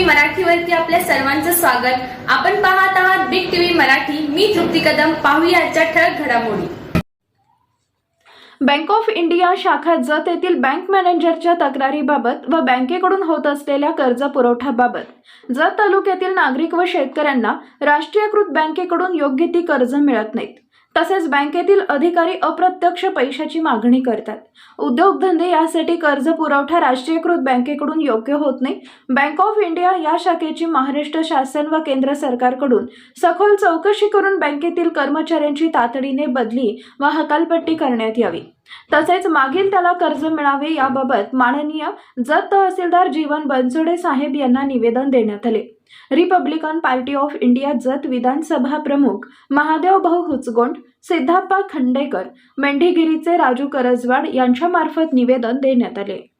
मराठीवरती आपल्या सर्वांचं स्वागत. आपण पाहत आहात बिग टीव्ही मराठी. मी तृप्ती कदम. पाहूया आजच्या ठळक घडामोडी. बँक ऑफ इंडिया शाखा जत येथील बँक मॅनेजरच्या तक्रारीबाबत व बँकेकडून होत असलेल्या कर्ज पुरवठ्याबाबत जत तालुक्यातील नागरिक व शेतकऱ्यांना राष्ट्रीयकृत बँकेकडून योग्य ती कर्ज मिळत नाहीत. तसेच बँकेतील अधिकारी अप्रत्यक्ष पैशाची मागणी करतात. उद्योगधंदे यासाठी कर्ज पुरवठा राष्ट्रीयकृत बँकेकडून योग्य होत नाही. बँक ऑफ इंडिया या शाखेची महाराष्ट्र शासन व केंद्र सरकारकडून सखोल चौकशी करून बँकेतील कर्मचाऱ्यांची तातडीने बदली व हकालपट्टी करण्यात यावी. तसेच मागील त्याला कर्ज मिळावे याबाबत माननीय जत तहसीलदार जीवन बनसोडे साहेब यांना निवेदन देण्यात आले. Republican Party of India Jat विधानसभा प्रमुख महादेव भाऊ हुचगोंड सिद्धाप्पा खंडेकर मेंढीगिरीचे राजू करजवाड यांच्यामार्फत निवेदन देण्यात आले.